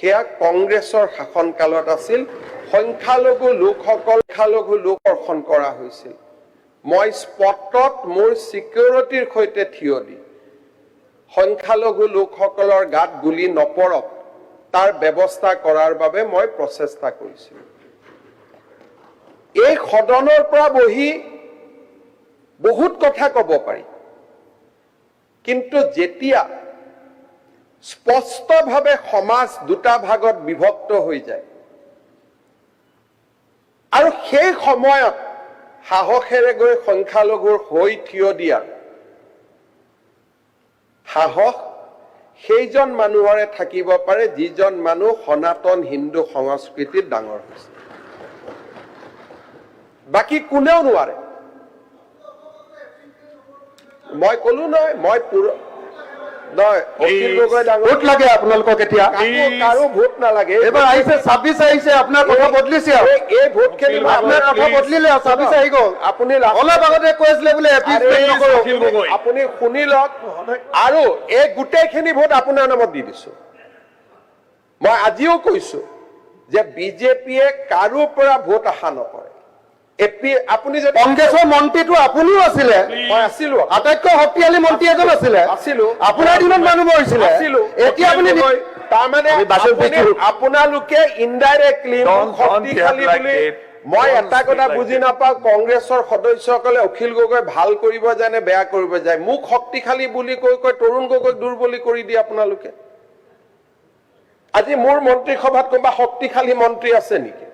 সেয়া কংগ্ৰেছৰ শাসনকালত আছিল। সংখ্যালঘু লোকসকল সংখ্যালঘু লোক দৰ্শন কৰা হৈছিল। মই স্পটত মোৰ ছিকিউৰিটিৰ সৈতে থিয় দি। সংখ্যালঘু লোকসকলৰ গাত গুলি নপৰক তাৰ ব্যৱস্থা কৰাৰ বাবে মই প্ৰচেষ্টা কৰিছিলোঁ। এই সদনৰ পৰা বহি বহুত কথা ক'ব পাৰি। কিন্তু যেতিয়া স্পষ্টভাৱে সমাজ দুটা ভাগত বিভক্ত হৈ যায়। আৰু সেই সময়ত সাহসেৰে গৈ সংখ্যালঘুৰ হৈ থিয় দিয়াৰ সাহস সেইজন মানুহৰে থাকিব পাৰে যিজন মানুহ সনাতন হিন্দু সংস্কৃতিত ডাঙৰ হৈছে। বাকী কোনেও নোৱাৰে। মই কলো নহয়, মই পুৰ- নহয় অখিল গগৈ ডাঙৰ ভোট লাগে আপোনালোকক এতিয়া। কাৰো ভোট নালাগে। এইবাৰ আহিছে ছাব্বিছ আহিছে আপোনাৰ কথা বদলিছে এই- ভোট খেলিব আপোনাৰ কথা বদলিলে ছাব্বিছ আহি গ'ল। আপুনি অলপ আগতে কৈ আছিলে বোলে আপুনি- শুনি লওক। আৰু এই গোটেইখিনি ভোট আপোনাৰ নামত দি দিছো। মই আজিও কৈছো যে বিজেপিয়ে কাৰো পৰা ভোট আশা নকৰে। আপুনি যদি কংগ্ৰেছৰ মন্ত্ৰীটো আপুনিও আছিলে। মই আছিলো। আটাইতকৈ শক্তিশালী মন্ত্ৰী এজন আছিলে। আছিলো। আপোনাৰ দিনত মানুহ মৰিছিলে। আছিলো। এতিয়া আপুনি তাৰমানে আমি বাছত আপুনি- দিছো। আপোনালোকে ইনডাইৰেক্টলি Don't- don't শক্তিশালী বুলি মই এটা কথা বুজি. নাপাওঁ কংগ্ৰেছৰ সদস্যসকলে অখিল গগৈ ভালো কৰিব যায় নে বেয়া কৰিব যায় মোক শক্তিশালী বুলি কৈ কৈ তৰুণ গগৈক দুৰ্বলী কৰি দিয়ে আপোনালোকে। আজি মোৰ মন্ত্ৰীসভাত কোনোবা শক্তিশালী মন্ত্ৰী আছে নেকি?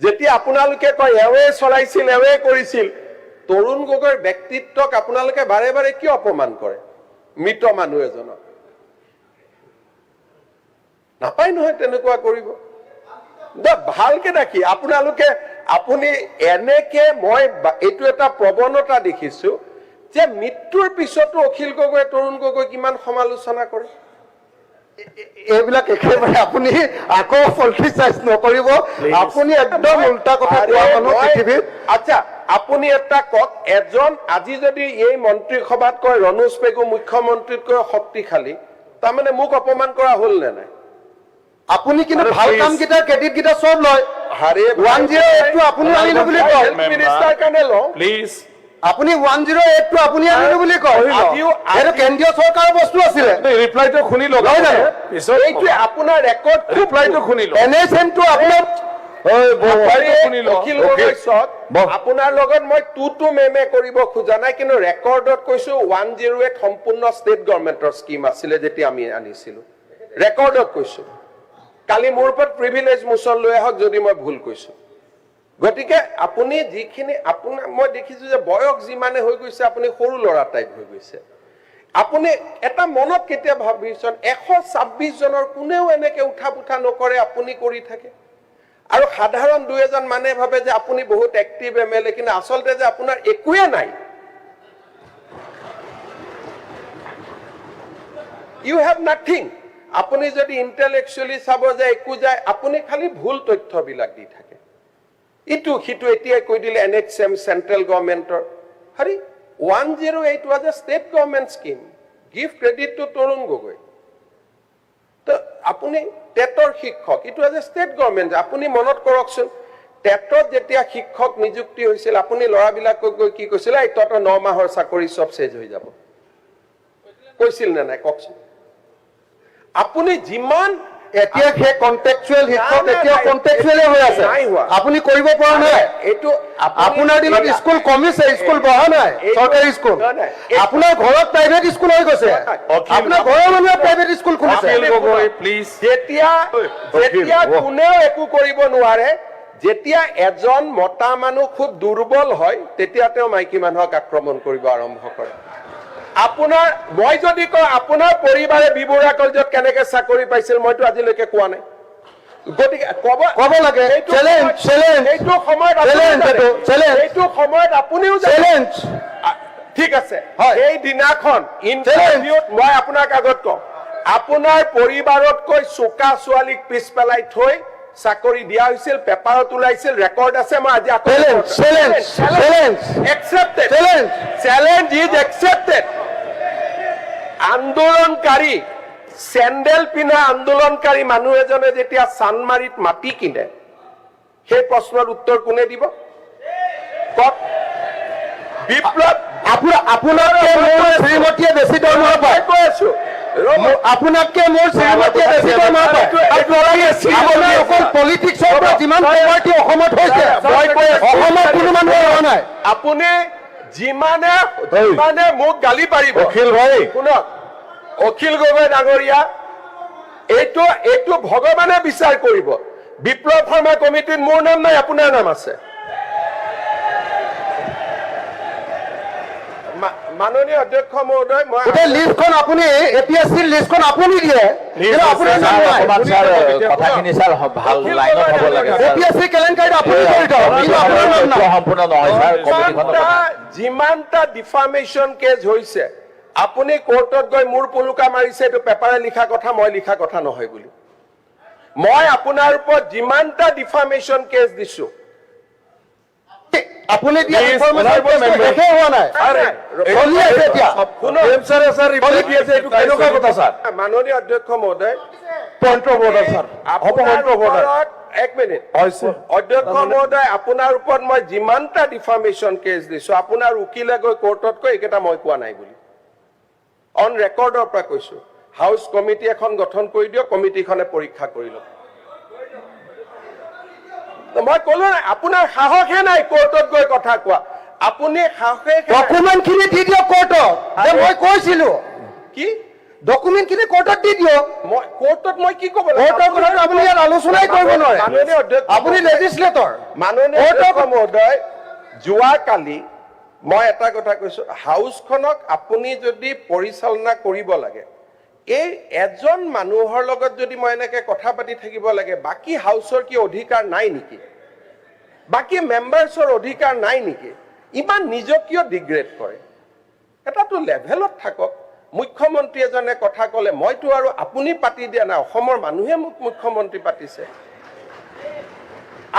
যেতিয়া আপোনালোকে কয় এৱে চলাইছিল এৱে কৰিছিল। তৰুণ গগৈৰ ব্যক্তিত্বক আপোনালোকে বাৰে বাৰে কিয় অপমান কৰে? মৃত মানুহ এজনক। নাপায় নহয়, তেনেকুৱা কৰিব। ভালকে দেখি, আপোনালোকে, আপুনি এনেকে মই এইটো এটা প্ৰৱণতা দেখিছো যে মৃত্যুৰ পিছতো অখিল গগৈ তৰুণ গগৈ কিমান সমালোচনা কৰে। এইবিলাক একেবাৰে আপুনি আকৌ পলিটিচাইজ নকৰিব। আপুনি একদম উল্টা কথা কোৱা মানুহ পৃথিৱীত। আচ্ছা আপুনি এটা কওক এজন আজি যদি এই মন্ত্ৰী সভাত কয় ৰণোজ পেগু মুখ্যমন্ত্ৰীতকৈ শক্তিশালী তাৰমানে মোক অপমান কৰা হ'ল নে নাই? আপুনি কিন্তু ভালো কাম কেইটা ক্ৰেডিট কেইটা চব লয়। হাৰে ওৱান জিৰ' এইটটো আপুনি আনিলো বুলি কয়। মিনিষ্টাৰ কাৰণে লওঁ। প্লিজ আপুনি ওৱান জিৰ' এইটটো আপুনি আনিলো বুলি কয়। এইটো কেন্দ্ৰীয় চৰকাৰৰ বস্তু আছিলে। ৰিপ্লাইটো শুনি লওক নহয় জানো? এইটোৱে আপোনাৰ ৰেকৰ্ড ৰিপ্লাইটো শুনি লওক এন এনটো আপোনাৰ। আপোনাৰ লগত মই টু টু মেমে কৰিব খোজা নাই কিন্তু ৰেকৰ্ডত কৈছো ওৱান জিৰ' এইট সম্পূৰ্ণ ষ্টেট গভৰ্ণমেণ্টৰ স্কিম আছিলে যেতিয়া আমি আনিছিলো। ৰেকৰ্ডত কৈছো। কালি মোৰ ওপৰত প্ৰিভিলেজ মোচন লৈ আহক যদি মই ভুল কৈছো। গতিকে আপুনি যিখিনি, আপোনাৰ, মই দেখিছো যে বয়স যিমানে হৈ গৈছে, আপুনি সৰু ল'ৰা টাইপ হৈ গৈছে। আপুনি এটা মনত কেতিয়া ভাবিছোন, এশ ছাব্বিশ জনৰ কোনেও এনেকে উঠা পুঠা নকৰে, আপুনি কৰি থাকে। আৰু সাধাৰণ দুই এজন মানুহে ভাবে যে আপুনি বহুত এক্টিভ এম এল এ কিন্তু আচলতে যে আপোনাৰ একোৱে নাই। ইউ হেভ নাথিং আপুনি যদি ইণ্টেলেকচুৱেলি চাব যে একো যায়, আপুনি খালি ভুল তথ্যবিলাক দি থাকে। ইটো সিটো এতিয়াই কৈ দিলে এন এইচ এম চেণ্ট্ৰেল গভৰ্ণমেণ্টৰ। হাৰি, one zero' eight was a state government scheme give credit to Tarun Gogoi তো আপুনি টেটৰ শিক্ষক ইটো এজ এ ষ্টেট গভৰ্ণমেণ্ট আপুনি মনত কৰকচোন, টেটত যেতিয়া শিক্ষক নিযুক্তি হৈছিল, আপুনি ল'ৰাবিলাকক গৈ কি কৈছিল, এই, তহঁতৰ ন মাহৰ চাকৰি চব চেজ হৈ যাব। কৈছিল নে নাই, কওকচোন। আপুনি যিমান এতিয়া সেই কন্টেকচুৱেল শিক্ষক এতিয়া নাই, কন্টেকচুৱেলে হৈ আছে। আপুনি কৰিব পৰা নাই। এইটো আপোনাৰ দিনত স্কুল কমিছে স্কুল বহা নাই চৰকাৰী স্কুল। আপোনাৰ ঘৰত প্ৰাইভেট স্কুল হৈ গৈছে। আপোনাৰ ঘৰৰ মানুহে প্ৰাইভেট স্কুল খুলিছে। অখিল গগৈ প্লিজ যেতিয়া যেতিয়া কোনেও একো কৰিব নোৱাৰে যেতিয়া এজন মতা মানুহ খুব দুৰ্বল হয় তেতিয়া তেওঁ মাইকী মানুহক আক্ৰমণ কৰিব আৰম্ভ কৰে। আপোনাৰ মই যদি কওঁ আপোনাৰ পৰিবাৰে বিবৰা কলেজত কেনেকে চাকৰি পাইছিল মইতো আজিলৈকে কোৱা নাই। গতিকে কব ক'ব লাগে। Challenge, সময়ত-। এইটো, সময়ত আপুনিও চেলেঞ্জ ঠিক আছে। সেই দিনাখন ইণ্টাৰভিউত মই আপোনাক আগত কওঁ আপোনাৰ পৰিবাৰতকৈ চোকা ছোৱালীক পিছ পেলাই থৈ চাকৰি দিয়া হৈছিল পেপাৰত ওলাইছিল ৰেকৰ্ড আছে মই আজি challenge, challenge. একচেপ্টেড আন্দোলনকারী চেণ্ডেল পিন্ধা আন্দোলনকাৰী মানুহ এজনে যেতিয়া চানমাৰিত মাটি কিনে সেই প্ৰশ্নৰ উত্তৰ কোনে দিব? কওক। বিপ্লৱ আপোনাৰ শ্ৰীমতীয়ে বেছি দৰমহা পায়। কৈ আছো আপোনাতকে মোৰ শ্ৰীমতীয়ে বেছি দৰমহা পায়। আপোনাৰ অকল পলিটিক্সৰ পৰা যিমান প্ৰপাৰ্টি অসমত হৈছে। অসমত কোনো মানুহে হোৱা নাই। আপুনি যিমানে যিমানে মোক গালি পাৰিব। অখিল ভাই। শুনক। অখিল গগৈ ডাঙৰীয়া এইটো এইটো ভগৱানে বিচাৰ কৰিব। বিপ্লৱ শৰ্মা কমিটিত মোৰ নাম নাই আপোনাৰ নাম আছে। মাননীয় অধ্যক্ষ মহোদয় মই লিষ্টখন আপুনি এ পি এছ চিৰ লিষ্টখন আপুনি দিয়ে। যিমানটা ডিফামেশ্যন কেছ হৈছে। আপুনি কোৰ্টত গৈ মোৰ পুলুকা মাৰিছে এইটো পেপাৰে লিখা কথা মই লিখা কথা নহয় বুলি। মই আপোনাৰ ওপৰত যিমানটা ডিফামেশ্যন কেছ দিছো। আপুনি দিয়া. হোৱা নাই। চলি আছে এতিয়া। শুনক। কেনেকুৱা কথা ছাৰ মাননীয় অধ্যক্ষ মহোদয়। পইণ্ট অফ অৰ্ডাৰ ছাৰ হ'ব আপোনাৰ পইণ্ট অফ অৰ্ডাৰ ওপৰত এক মিনিট অধ্যক্ষ মহোদয় আপোনাৰ ওপৰত মই যিমানটা ডিফামেশ্যন কেছ দিছো আপোনাৰ উকিলে গৈ কোৰ্টত কৈ এইকেইটা মই কোৱা নাই বুলি। অন ৰেকৰ্ডৰ পৰা কৈছো। হাউচ কমিটি এখন গঠন কৰি দিয়ক কমিটিখনে পৰীক্ষা কৰি লওক। মই কলো নাই আপোনাৰ সাহসে নাই কোৰ্টত গৈ কথা কোৱা। আপুনি সাহসে ডকুমেণ্ট খিনি দি দিয়ক কোৰ্টত মই কৈছিলো। কি? ডকুমেণ্ট খিনি কোৰ্টত দি দিয়ক। মই কোৰ্টত মই কি ক'ব? কোৰ্টৰ কথাটো আপুনি ইয়াত আলোচনাই কৰিব নোৱাৰে। আপুনি লেজিছলেটৰ মাননীয় মহোদয় যোৱাকালি মই এটা কথা কৈছো। হাউচখনক আপুনি যদি পৰিচালনা কৰিব লাগে এই এজন মানুহৰ লগত যদি মই এনেকে কথা পাতি থাকিব লাগে, বাকী হাউচৰ কি অধিকাৰ নাই নেকি? বাকী মেম্বাৰ্ছৰ অধিকাৰ নাই নেকি? ইমান নিজক কিয় ডিগ্ৰেড কৰে। এটাতো লেভেলত থাকক। মুখ্যমন্ত্ৰী এজনে কথা ক'লে, মইতো আৰু আপুনি পাতি দিয়া নাই, অসমৰ মানুহে মোক মুখ্যমন্ত্ৰী পাতিছে।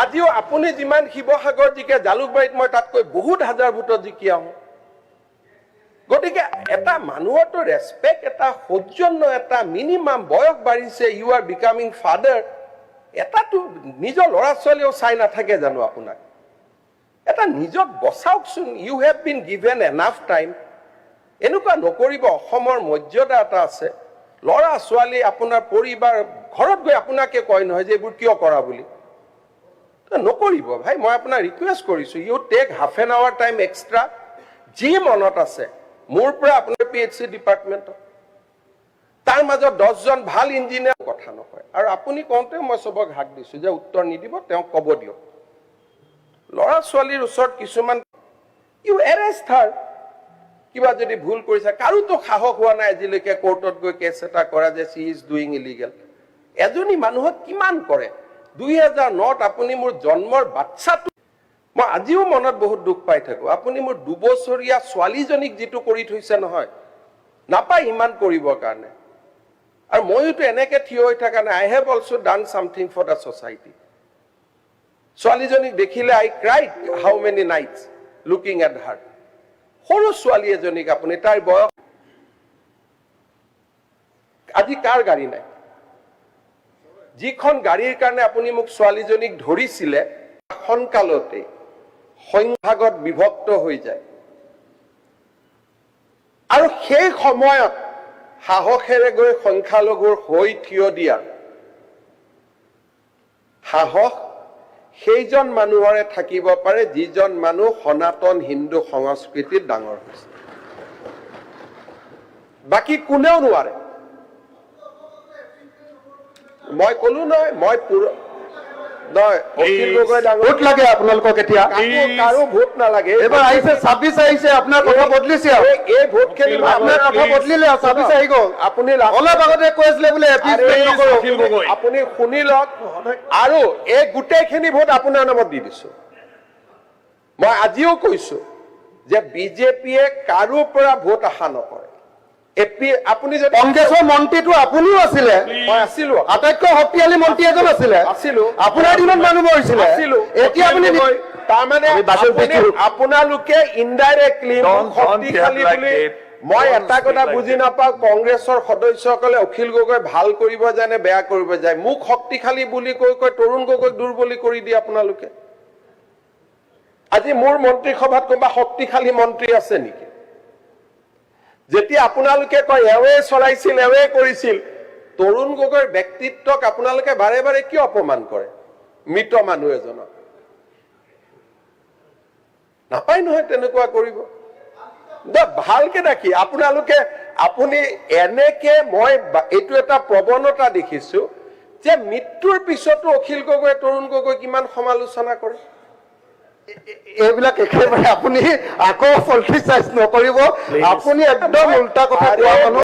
আজিও আপুনি যিমান শিৱসাগৰ জিকে জালুকবাৰীত মই তাতকৈ বহুত হাজাৰ ভোটত জিকি আহোঁ। গতিকে এটা মানুহৰতো ৰেচপেক্ট এটা সৌজন্য, এটা মিনিমাম বয়স বাঢ়িছে ইউ আৰ বিকামিং ফাদাৰ এটাতো নিজৰ ল'ৰা ছোৱালীও চাই নাথাকে জানো আপোনাক? এটা নিজক বচাওকচোন you have been given enough time এনেকুৱা নকৰিব, অসমৰ মৰ্যাদা এটা আছে। ল'ৰা ছোৱালী আপোনাৰ পৰিবাৰ, ঘৰত গৈ আপোনাকে কয় নহয় যে এইবোৰ কিয় কৰা বুলি। নকৰিব, ভাই, মই আপোনাক ৰিকুৱেষ্ট কৰিছোঁ you take half an hour time extra যি মনত আছে। মোৰ পৰা আপোনাৰ পি এইচ চি ডিপাৰ্টমেণ্টত তাৰ মাজত দহজন ভালো ইঞ্জিনিয়াৰ কথা নকয় আৰু আপুনি কওঁতে মই চবক হাক দিছো যে উত্তৰ নিদিব তেওঁক ক'ব দিয়ক। ল'ৰা ছোৱালীৰ ওচৰত কিছুমান ইউ এৰেষ্ট হাৰ কিবা যদি ভুল কৰিছে, কাৰোতো সাহস হোৱা নাই আজিলৈকে কোৰ্টত গৈ কেছ এটা কৰা যে চি ইজ ডুইং ইলিগেল এজনী মানুহক কিমান কৰে? দুই হাজাৰ নত আপুনি মোৰ জন্মৰ বাচ্ছাটো মই আজিও মনত বহুত দুখ পাই থাকো। আপুনি মোৰ দুবছৰীয়া ছোৱালীজনীক যিটো কৰি থৈছে নহয় নাপায় ইমান কৰিবৰ কাৰণে। আৰু ময়োতো এনেকে থিয় হৈ থকা নাই। I have also done something for the society ছোৱালীজনীক দেখিলে I cried how many nights looking at her সৰু ছোৱালী এজনীক আপুনি তাইৰ বয়স আজি কাৰ গাড়ী নাই? যিখন গাড়ীৰ কাৰণে আপুনি মোক ছোৱালীজনীক ধৰিছিলে সোনকালতে সংভাগত বিভক্ত হৈ যায়। আৰু সেই সময়ত সাহসেৰে গৈ সংখ্যালঘুৰ হৈ থিয় দিয়াৰ সাহস সেইজন মানুহৰে থাকিব পাৰে, যিজন মানুহ সনাতন হিন্দু সংস্কৃতিত ডাঙৰ হৈছে। বাকী কোনেও নোৱাৰে। মই কলো নহয়, মই পুৰ- নহয় অখিল গগৈ ডাঙৰ ভোট লাগে আপোনালোকক এতিয়া। কাৰো ভোট নালাগে। এইবাৰ আহিছে ছাব্বিছ আহিছে আপোনাৰ কথা বদলিছে আৰু। এই- এই ভোট খেলি মই আপোনাৰ কথা বদলিলে ছাব্বিছ আহি গ'ল আপুনি অলপ আগতে কৈ আছিলে বোলে আৰে, এপিছমেণ্ট নকৰো অখিল গগৈ। আপুনি শুনি লওক। আৰু এই গোটেইখিনি ভোট আপোনাৰ নামত দি দিছো। মই আজিও কৈছো যে বিজেপিয়ে কাৰো পৰা ভোট আশা নকৰে। আপুনি যদি কংগ্ৰেছৰ মন্ত্ৰীটো আপুনিও আছিলে। মই আছিলো। আটাইতকৈ শক্তিশালী মন্ত্ৰী এজন আছিলে। আছিলো। আপোনাৰ দিনত মানুহ মৰিছিলে। এতিয়া আপুনি তাৰমানে আপোনালোকে ইনডাইৰেক্টলি শক্তিশালী বুলি মই এটা কথা বুজি নাপাওঁ কংগ্ৰেছৰ সদস্যসকলে অখিল গগৈ ভালো কৰিব যায় নে বেয়া কৰিব যায়। মোক শক্তিশালী বুলি কৈ কৈ তৰুণ গগৈক দুৰ্বলী কৰি দিয়ে আপোনালোকে। আজি মোৰ মন্ত্ৰীসভাত কোনোবা শক্তিশালী মন্ত্ৰী আছে নেকি? যেতিয়া আপোনালোকে কয় এৱে চলাইছিল এৱে কৰিছিল, তৰুণ গগৈৰ ব্যক্তিত্বক আপোনালোকে বাৰে বাৰে কিয় অপমান কৰে? মৃত মানুহ এজনক। নাপায় নহয়, তেনেকুৱা কৰিব। ভালকে দেখি, আপোনালোকে, আপুনি এনেকে মই এইটো এটা প্ৰৱণতা দেখিছো যে মৃত্যুৰ পিছতো অখিল গগৈ তৰুণ গগৈ কিমান সমালোচনা কৰে। এইবিলাক একেবাৰে আপুনি আকৌ পলিটিচাইজ নকৰিব। আপুনি একদম উল্টা কথা কোৱা মানুহ।